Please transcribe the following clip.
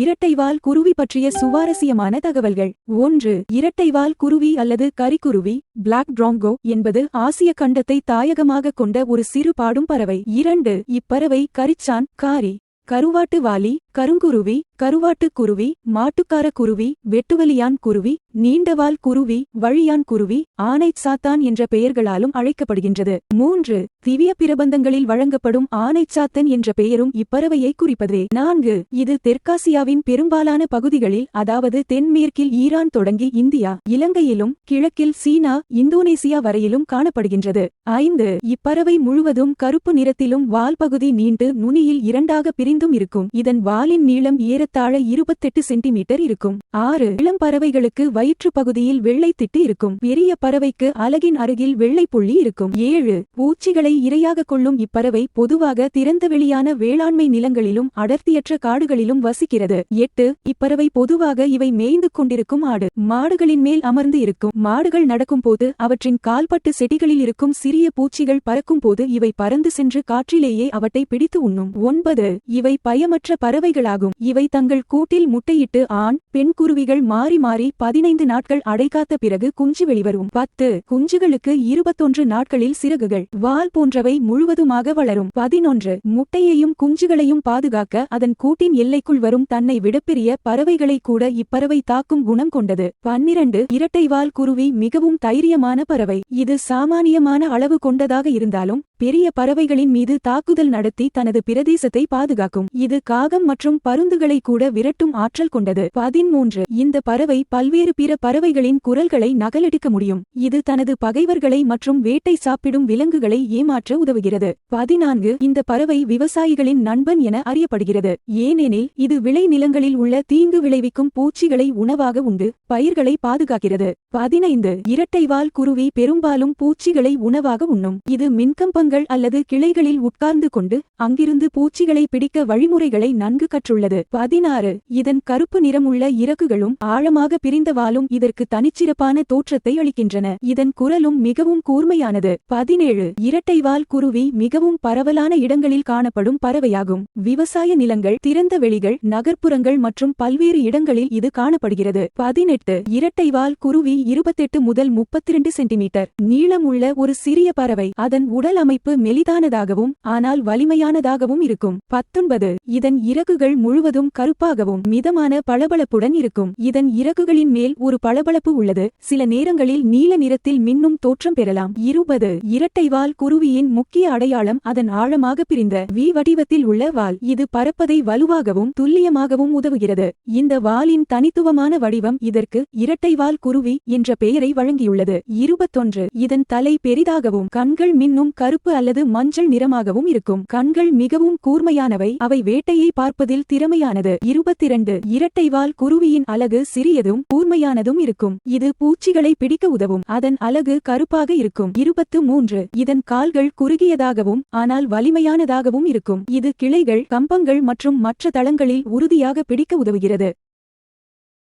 இரட்டைவால் குருவி பற்றிய சுவாரஸ்யமான தகவல்கள். ஒன்று இரட்டைவால் குருவி அல்லது கரிக்குருவி பிளாக் ட்ராங்கோ என்பது ஆசிய கண்டத்தை தாயகமாக கொண்ட ஒரு சிறு பாடும் பறவை. இரண்டு இப்பறவை கரிச்சான் காரி கருவாட்டு வாலி கருங்குருவி கருவாட்டுக் குருவி மாட்டுக்கார குருவி வெட்டுவலியான் குருவி நீண்டவால் குருவி வழியான் குருவி ஆனைச் சாத்தான் என்ற பெயர்களாலும் அழைக்கப்படுகின்றது. மூன்று திவ்ய பிரபந்தங்களில் வழங்கப்படும் ஆனைச் சாத்தன் என்ற பெயரும் இப்பறவையை குறிப்பதே. நான்கு இது தெற்காசியாவின் பெரும்பாலான பகுதிகளில் அதாவது தென்மேற்கில் ஈரான் தொடங்கி இந்தியா இலங்கையிலும் கிழக்கில் சீனா இந்தோனேசியா வரையிலும் காணப்படுகின்றது. ஐந்து இப்பறவை முழுவதும் கருப்பு நிறத்திலும் வால் பகுதி நீண்டு நுனியில் இரண்டாக பிரிந்தும் இருக்கும். இதன் காலின் நீளம் ஏறத்தாழ இருபத்தெட்டு சென்டிமீட்டர் இருக்கும். ஆறு இளம் பறவைகளுக்கு வயிற்று பகுதியில் வெள்ளை திட்டு இருக்கும். பெரிய பறவைக்கு அலகின் அருகில் வெள்ளை புள்ளி இருக்கும். ஏழு பூச்சிகளை இரையாக கொள்ளும் இப்பறவை பொதுவாக திறந்த வெளியான வேளாண்மை நிலங்களிலும் அடர்த்தியற்ற காடுகளிலும் வசிக்கிறது. எட்டு இப்பறவை பொதுவாக இவை மேய்ந்து கொண்டிருக்கும் ஆடு. மாடுகளின் மேல் அமர்ந்து இருக்கும். மாடுகள் நடக்கும் போது அவற்றின் கால்பட்டு செடிகளில் இருக்கும் சிறிய பூச்சிகள் பறக்கும் போது இவை பறந்து சென்று காற்றிலேயே அவற்றை பிடித்து உண்ணும். ஒன்பது இவை பயமற்ற பறவை பறவைகளாகும் இவை தங்கள் கூட்டில் முட்டையிட்டு ஆண் பெண் குருவிகள் மாறி மாறி பதினைந்து நாட்கள் அடைகாத்த பிறகு குஞ்சு வெளிவரும். பத்து குஞ்சுகளுக்கு இருபத்தொன்று நாட்களில் சிறகுகள். வால் போன்றவை முழுவதுமாக வளரும். பதினொன்று முட்டையையும் குஞ்சுகளையும் பாதுகாக்க அதன் கூட்டின் எல்லைக்குள் வரும் தன்னை விடப்பெரிய பறவைகளை கூட இப்பறவை தாக்கும் குணம் கொண்டது. பன்னிரண்டு இரட்டைவால் குருவி மிகவும் தைரியமான பறவை. இது சாமானியமான அளவு கொண்டதாக இருந்தாலும் பெரிய பறவைகளின் மீது தாக்குதல் நடத்தி தனது பிரதேசத்தை பாதுகாக்கும். இது காகம் மற்றும் பருந்துகளை கூட விரட்டும் ஆற்றல் கொண்டது. பதிமூன்று இந்த பறவை பல்வேறு பிற பறவைகளின் குரல்களை நகலெடுக்க முடியும். இது தனது பகைவர்களை மற்றும் வேட்டை சாப்பிடும் விலங்குகளை ஏமாற்ற உதவுகிறது. பதினான்கு. இந்த பறவை விவசாயிகளின் நண்பன் என அறியப்படுகிறது. ஏனெனில் இது விளை நிலங்களில் உள்ள தீங்கு விளைவிக்கும் பூச்சிகளை உணவாக உண்டு பயிர்களை பாதுகாக்கிறது. பதினைந்து. இரட்டைவால் குருவி பெரும்பாலும் பூச்சிகளை உணவாக உண்ணும். இது மரங்கள் அல்லது கிளைகளில் உட்கார்ந்து கொண்டு அங்கிருந்து பூச்சிகளை பிடிக்க வழிமுறைகளை நன்கு கற்றுள்ளது. பதினாறு. இதன் கருப்பு நிறமுள்ள இறகுகளும் ஆழமாக பிரிந்த வாலும் இதற்கு தனிச்சிறப்பான தோற்றத்தை அளிக்கின்றன. இதன் குரலும் மிகவும் கூர்மையானது. பதினேழு. இரட்டைவால் குருவி மிகவும் பரவலான இடங்களில் காணப்படும் பறவையாகும். விவசாய நிலங்கள் திறந்த வெளிகள் நகர்ப்புறங்கள் மற்றும் பல்வேறு இடங்களில் இது காணப்படுகிறது. பதினெட்டு. இரட்டைவால் குருவி இருபத்தெட்டு முதல் முப்பத்திரண்டு சென்டிமீட்டர். நீளமுள்ள ஒரு சிறிய பறவை. அதன் உடல் அமைப்பு மெலிதானதாகவும் ஆனால் வலிமையானதாகவும் இருக்கும். பத்தொன்பது. இதன் இறகுகள் முழுவதும் கருப்பாகவும் மிதமான பளபளப்புடன் இருக்கும். இதன் இறகுகளின் மேல் ஒரு பளபளப்பு உள்ளது. சில நேரங்களில் நீல நிறத்தில் மின்னும் தோற்றம் பெறலாம். இருபது. இரட்டைவால் குருவியின் முக்கிய அடையாளம் அதன் ஆழமாக பிரிந்த வி வடிவத்தில் உள்ள வால். இது பறப்பதை வலுவாகவும் துல்லியமாகவும் உதவுகிறது. இந்த வாலின் தனித்துவமான வடிவம் இதற்கு இரட்டைவால் குருவி என்ற பெயரை வழங்கியுள்ளது. இருபத்தொன்று. இதன் தலை பெரிதாகவும் கண்கள் மின்னும் கருப்பு கருப்பு அல்லது மஞ்சள் நிறமாகவும் இருக்கும். கண்கள் மிகவும் கூர்மையானவை. அவை வேட்டையை பார்ப்பதில் திறமையானது. இருபத்திரண்டு. இரட்டைவால் குருவியின் அலகு சிறியதும் கூர்மையானதும் இருக்கும். இது பூச்சிகளை பிடிக்க உதவும். அதன் அலகு கருப்பாக இருக்கும். இருபத்து மூன்று இதன் கால்கள் குறுகியதாகவும் ஆனால் வலிமையானதாகவும் இருக்கும். இது கிளைகள் கம்பங்கள் மற்றும் மற்ற தளங்களில் உறுதியாக பிடிக்க உதவுகிறது.